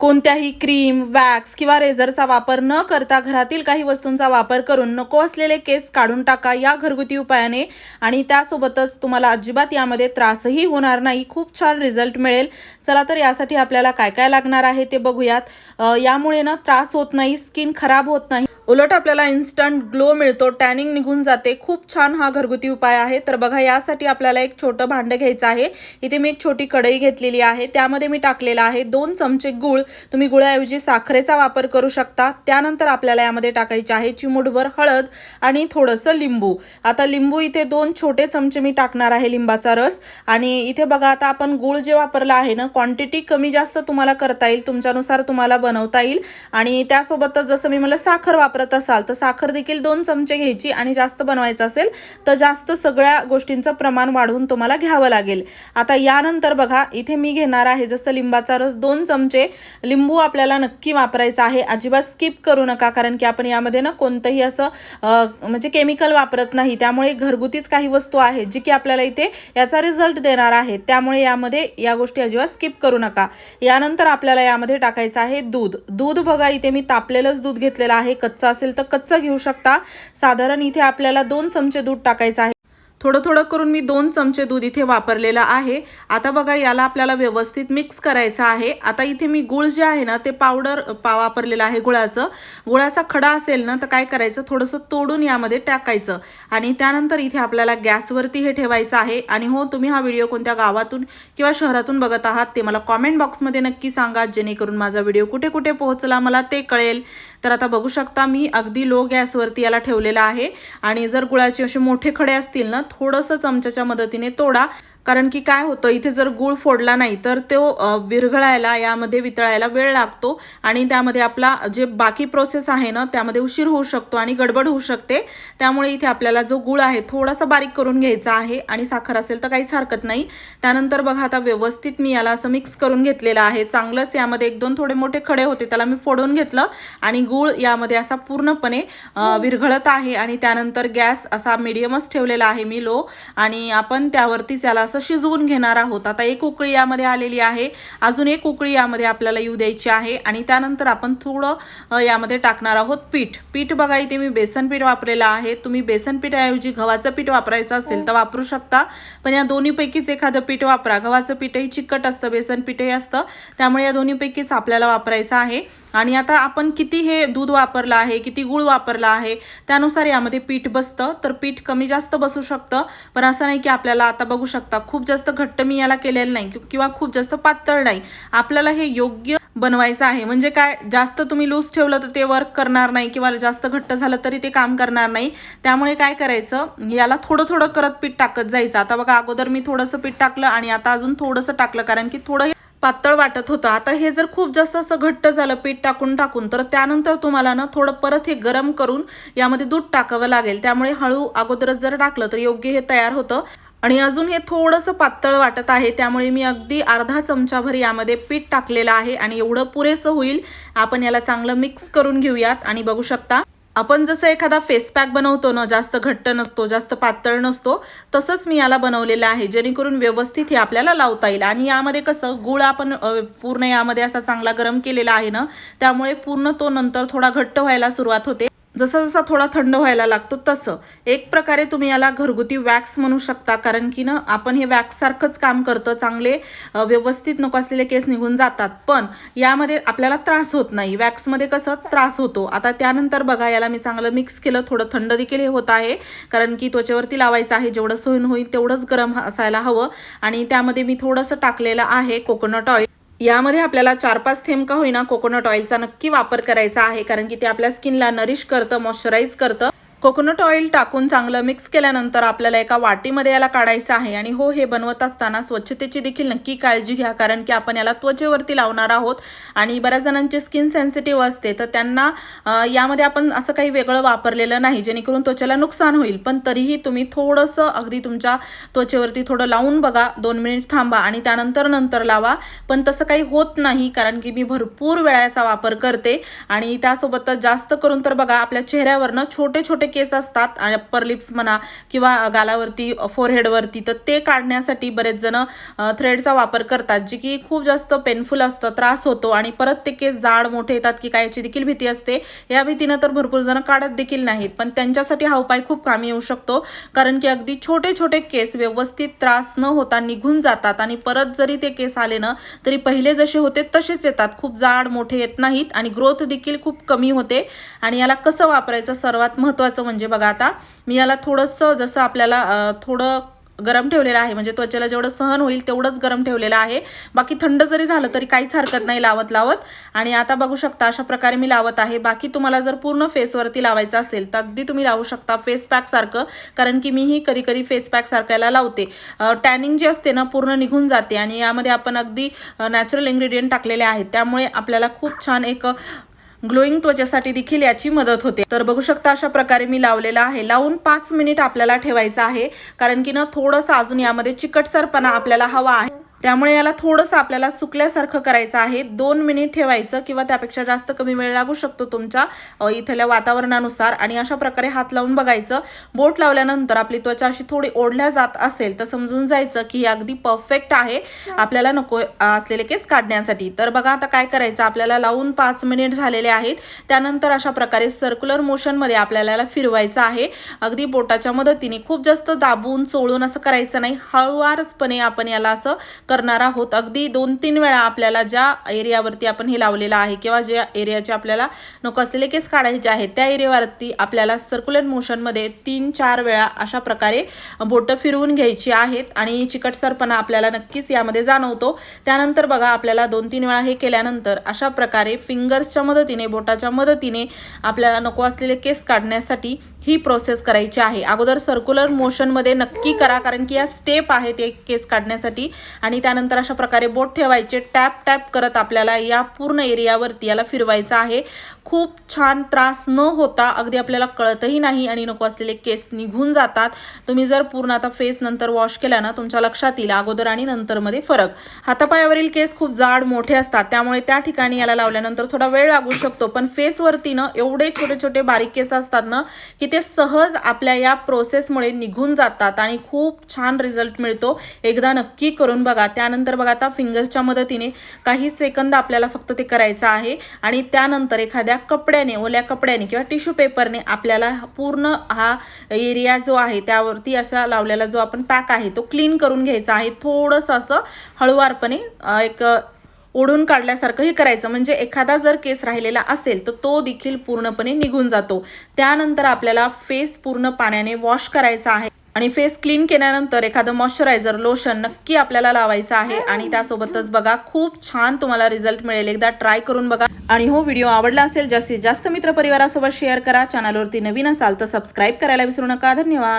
कोणत्याही cream wax किंवा रेझरचा वापर न करता घरातील काही वस्तूंचा वापर करून नको असलेले केस काढून टाका या घरगुती उपायाने. आणि त्यासोबतच तुम्हाला अजिबात यामध्ये त्रासही होणार नाही. खूप छान रिझल्ट मिळेल. चला तर यासाठी आपल्याला काय काय लागणार आहे ते बघूयात. यामुळे ना त्रास होत नाही स्किन खराब होत नाही. उलट आपल्याला इन्स्टंट ग्लो मिळतो टॅनिंग निघून जाते. खूप छान हा घरगुती उपाय आहे. तर बघा यासाठी आपल्याला एक छोटं भांडं घ्यायचं आहे. इथे मी एक छोटी कढई घेतलेली आहे. त्यामध्ये मी टाकलेला आहे दोन चमचे गूळ. तुम्ही गुळाऐवजी साखरेचा वापर करू शकता. त्यानंतर आपल्याला यामध्ये टाकायची आहे चिमूटभर हळद आणि थोडंसं लिंबू. आता लिंबू इथे दोन छोटे चमचे मी टाकणार आहे लिंबाचा रस. आणि इथे बघा आता आपण गुळ जे वापरला आहे ना क्वांटिटी कमी जास्त तुम्हाला करता येईल तुमच्यानुसार तुम्हाला बनवता येईल. आणि त्यासोबतच जसं मी मला साखर वापरत असाल तर साखर देखील दोन चमचे घ्यायची आणि जास्त बनवायचं असेल तर जास्त सगळ्या गोष्टींचं प्रमाण वाढवून तुम्हाला घ्यावं लागेल. आता यानंतर बघा इथे मी घेणार आहे जसं लिंबाचा रस दोन चमचे लिंबू आपल्याला नक्की वापरायचा आहे. अजिबात स्किप करू नका कारण की आपण यामध्ये ना कोणतंही असं म्हणजे केमिकल वापरत नाही. त्यामुळे घरगुतीच काही वस्तू आहे जी की आपल्याला इथे याचा रिझल्ट देणार आहे त्यामुळे यामध्ये या गोष्टी अजिबात स्किप करू नका. यानंतर आपल्याला यामध्ये टाकायचं आहे दूध. दूध बघा इथे मी तापलेलंच दूध घेतलेलं आहे. कच्चं असेल तर कच्चं घेऊ शकता. साधारण इथे आपल्याला दोन चमचे दूध टाकायचं आहे. थोडं थोडं करून मी दोन चमचे दूध इथे वापरलेलं आहे. आता बघा याला आपल्याला व्यवस्थित मिक्स करायचं आहे. आता इथे मी गुळ जे आहे ना ते पावडर पा वापरलेलं आहे गुळाचं. गुळाचा खडा असेल ना तर काय करायचं? थोडंसं तोडून यामध्ये टाकायचं. आणि त्यानंतर इथे आपल्याला गॅसवरती हे ठेवायचं आहे. आणि हो तुम्ही हा व्हिडिओ कोणत्या गावातून किंवा शहरातून बघत आहात ते मला कॉमेंट बॉक्समध्ये नक्की सांगा. जेणेकरून माझा व्हिडिओ कुठे कुठे पोहोचला मला ते कळेल. तर आता बघू शकता मी अगदी लो गॅसवरती याला ठेवलेला आहे. आणि जर गुळाचे असे मोठे खडे असतील ना थोडंसं चमच्याच्या मदतीने तोडा. कारण की काय होतं इथे जर गुळ फोडला नाही तर तो विरघळायला यामध्ये वितळायला वेळ लागतो आणि त्यामध्ये आपला जे बाकी प्रोसेस आहे ना त्यामध्ये उशीर होऊ शकतो आणि गडबड होऊ शकते. त्यामुळे इथे आपल्याला जो गुळ आहे थोडासा बारीक करून घ्यायचा आहे आणि साखर असेल तर काहीच हरकत नाही. त्यानंतर बघा आता व्यवस्थित मी याला असं मिक्स करून घेतलेलं आहे. चांगलंच यामध्ये एक दोन थोडे मोठे खडे होते त्याला मी फोडून घेतलं आणि गुळ यामध्ये असा पूर्णपणे अ, विरघळत आहे आणि त्यानंतर गॅस असा मिडियमच ठेवलेला आहे मी लो आणि आपण त्यावरतीच याला असं शिजवून घेणार आहोत. आता एक उकळी यामध्ये आलेली आहे. अजून एक उकळी यामध्ये आपल्याला येऊ द्यायची आहे. आणि त्यानंतर आपण थोडं यामध्ये टाकणार आहोत पीठ. पीठ बघा इथे मी बेसन पीठ वापरलेलं आहे. तुम्ही बेसन पीठाऐवजी गव्हाचं पीठ वापरायचं असेल तर वापरू शकता. पण या दोन्हीपैकीच एखादं पीठ वापरा. गव्हाचं पीठही चिकट असतं बेसन पीठही असतं. त्यामुळे या दोन्हीपैकीच आपल्याला वापरायचं आहे. आणि आता आपण किती हे दूध वापरलं आहे किती गुळ वापरला आहे त्यानुसार यामध्ये पीठ बसतं. तर पीठ कमी जास्त बसू शकतं पण असं नाही की आपल्याला आता बघू शकता खूप जास्त घट्ट मी याला केलेलं नाही किंवा खूप जास्त पातळ नाही. आपल्याला हे योग्य बनवायचं आहे. म्हणजे काय जास्त तुम्ही लूज ठेवलं तर ते वर्क करणार नाही किंवा जास्त घट्ट झालं तरी ते काम करणार नाही. त्यामुळे काय करायचं याला थोडं थोडं करत पीठ टाकत जायचं. आता बघा अगोदर मी थोडंसं पीठ टाकलं आणि आता अजून थोडंसं टाकलं. कारण की थोडं हे पातळ वाटत होतं. आता हे जर खूप जास्त असं घट्ट झालं पीठ टाकून टाकून तर त्यानंतर तुम्हाला ना थोडं परत हे गरम करून यामध्ये दूध टाकावं लागेल. त्यामुळे हळू अगोदरच जर टाकलं तर योग्य हे तयार होतं. आणि अजून हे थोडंसं पातळ वाटत आहे त्यामुळे मी अगदी अर्धा चमचाभर यामध्ये पीठ टाकलेलं आहे. आणि एवढं पुरेसं होईल आपण याला चांगलं मिक्स करून घेऊयात आणि बघू शकता. आपण जसं एखादा फेस पॅक बनवतो ना जास्त घट्ट नसतो जास्त पातळ नसतो तसंच मी याला बनवलेलं आहे जेणेकरून व्यवस्थित हे आपल्याला लावता येईल. आणि यामध्ये कसं गुळ आपण पूर्ण यामध्ये असा चांगला गरम केलेला आहे ना त्यामुळे पूर्ण तो नंतर थोडा घट्ट व्हायला सुरुवात होते. जसा जसा थोडा थंड व्हायला लागतो तसं. एक प्रकारे तुम्ही याला घरगुती वॅक्स म्हणू शकता कारण की ना आपण हे वॅक्ससारखंच काम करतं. चांगले व्यवस्थित नको असलेले केस निघून जातात. पण यामध्ये आपल्याला त्रास होत नाही. वॅक्समध्ये कसं? त्रास होतो. आता त्यानंतर बघा याला मी चांगलं मिक्स केलं. थोडं थंड देखील हे होत आहे. कारण की त्वचेवरती लावायचं आहे. जेवढं सोयीन होईल तेवढंच गरम असायला हवं. आणि त्यामध्ये मी थोडंसं टाकलेलं आहे कोकोनट ऑइल. यामध्ये आपल्याला चार पाच थेंब का होईना कोकोनट ऑइलचा नक्की वापर करायचा आहे कारण की ते आपल्या स्किनला नरिश करतं मॉइश्चराईज करतं. कोकोनट ऑइल टाकून चांगलं मिक्स केल्यानंतर आपल्याला एका वाटीमध्ये याला काढायचं आहे. आणि हो हे बनवत असताना स्वच्छतेची देखील नक्की काळजी घ्या कारण की आपण याला त्वचेवरती लावणार आहोत आणि बऱ्याच जणांची स्किन सेन्सिटिव्ह असते तर त्यांना यामध्ये आपण असं काही वेगळं वापरलेलं नाही जेणेकरून त्वचेला नुकसान होईल. पण तरीही तुम्ही थोडंसं अगदी तुमच्या त्वचेवरती थोडं लावून बघा दोन मिनिट थांबा आणि त्यानंतर नंतर लावा. पण तसं काही होत नाही कारण की मी भरपूर वेळाचा वापर करते आणि त्यासोबतच जास्त करून तर बघा आपल्या चेहऱ्यावरनं छोटे छोटे केस असतात आणि अप्पर लिप्स म्हणा किंवा गालावरती फोरहेडवरती तर ते काढण्यासाठी बरेच जण थ्रेडचा वापर करतात जे की खूप जास्त पेनफुल असतं त्रास होतो आणि परत ते केस जाड मोठे येतात की काय याची देखील भीती असते. या भीतीनं तर भरपूर जण काढत देखील नाहीत पण त्यांच्यासाठी हा उपाय खूप कामी येऊ शकतो कारण की अगदी छोटे छोटे केस व्यवस्थित त्रास न होता निघून जातात आणि परत जरी ते केस आले ना तरी पहिले जसे होते तसेच येतात खूप जाड मोठे येत नाहीत आणि ग्रोथ देखील खूप कमी होते आणि याला कसं वापरायचं सर्वात महत्त्वाचं म्हणजे बघा आता मी याला थोडंसं जसं आपल्याला थोडं गरम ठेवलेलं आहे म्हणजे त्वचेला जेवढं सहन होईल तेवढंच गरम ठेवलेलं आहे. बाकी थंड जरी झालं तरी काहीच हरकत नाही लावत लावत आणि आता बघू शकता अशा प्रकारे मी लावत आहे. बाकी तुम्हाला जर पूर्ण फेसवरती लावायचं असेल तर अगदी तुम्ही लावू शकता फेस पॅक सारखं कारण की मीही कधी कधी फेस पॅक याला लावते. टॅनिंग जी असते ना पूर्ण निघून जाते आणि यामध्ये आपण अगदी नॅचरल इन्ग्रेडियंट टाकलेले आहेत. त्यामुळे आपल्याला खूप छान एक ग्लोईंग त्वचेसाठी देखील याची मदत होते. तर बघू शकता अशा प्रकारे मी लावलेला आहे. लावून पाच मिनिट आपल्याला ठेवायचं आहे. कारण की ना थोडंसं अजून यामध्ये चिकटसरपणा आपल्याला हवा आहे. त्यामुळे याला थोडंसं आपल्याला सुकल्यासारखं करायचं आहे. दोन मिनिट ठेवायचं किंवा त्यापेक्षा जास्त कमी वेळ लागू शकतो तुमच्या इथल्या वातावरणानुसार. आणि अशा प्रकारे हात लावून बघायचं. बोट लावल्यानंतर आपली त्वचा अशी थोडी ओढल्या जात असेल तर समजून जायचं की अगदी परफेक्ट आहे. आपल्याला नको असलेले केस काढण्यासाठी. तर बघा आता काय करायचं? आपल्याला लावून पाच मिनिट झालेले आहेत. त्यानंतर अशा प्रकारे सर्क्युलर मोशनमध्ये आपल्याला याला फिरवायचं आहे. अगदी बोटाच्या मदतीने. खूप जास्त दाबून चोळून असं करायचं नाही. हळूवारचपणे आपण याला असं करणार आहोत. अगदी दोन तीन वेळा आपल्याला ज्या एरियावरती आपण हे लावलेलं आहे किंवा ज्या एरियाचे आपल्याला नको असलेले केस काढायचे आहेत त्या एरियावरती आपल्याला सर्क्युलर मोशनमध्ये तीन चार वेळा अशा प्रकारे बोटं फिरवून घ्यायची आहेत आणि चिकटसरपणा आपल्याला नक्कीच यामध्ये जाणवतो. त्यानंतर बघा आपल्याला दोन तीन वेळा हे केल्यानंतर अशा प्रकारे फिंगर्सच्या मदतीने बोटाच्या मदतीने आपल्याला नको असलेले केस काढण्यासाठी ही प्रोसेस करायची आहे. अगोदर सर्क्युलर मोशनमध्ये नक्की करा कारण की या स्टेप आहेत एक केस काढण्यासाठी. आणि त्यानंतर अशा प्रकारे बोट ठेवायचे टॅप टॅप करत आपल्याला या पूर्ण एरियावरती याला फिरवायचं आहे. खूप छान त्रास न होता अगदी आपल्याला कळतही नाही आणि नको असलेले केस निघून जातात. तुम्ही जर पूर्ण आता फेस नंतर वॉश केल्यानं तुमच्या लक्षात येईल अगोदर आणि नंतरमध्ये फरक. हातापायावरील केस खूप जाड मोठे असतात त्यामुळे त्या ठिकाणी याला लावल्यानंतर थोडा वेळ लागू शकतो. पण फेसवरती ना एवढे छोटे छोटे बारीक केस असतात ना की ते सहज आपल्या या प्रोसेसमुळे निघून जातात आणि खूप छान रिझल्ट मिळतो. एकदा नक्की करून बघा. त्यानंतर बघा आता फिंगर्सच्या मदतीने काही सेकंद आपल्याला फक्त ते करायचं आहे. आणि त्यानंतर एखाद्या कपड्याने ओल्या कपड्याने किंवा टिश्यू पेपरने आपल्याला पूर्ण हा एरिया जो आहे त्यावरती असा लावलेला जो आपण पॅक आहे तो क्लीन करून घ्यायचा आहे. थोडंसं असं हळुवारपणे एक ओढून काढल्यासारखं हे करायचं. म्हणजे एखादा जर केस राहिलेला असेल तर तो देखील पूर्णपणे निघून जातो. त्यानंतर आपल्याला फेस पूर्ण पाण्याने वॉश करायचा आहे. आणि फेस क्लीन केल्यानंतर एखादं मॉइश्चरायझर लोशन नक्की आपल्याला लावायचं आहे. आणि त्यासोबतच बघा खूप छान तुम्हाला रिझल्ट मिळेल. एकदा ट्राय करून बघा. आणि हो व्हिडिओ आवडला असेल जास्तीत जास्त मित्रपरिवारासोबत शेअर करा. चॅनलवरती नवीन असाल तर सबस्क्राईब करायला विसरू नका. धन्यवाद.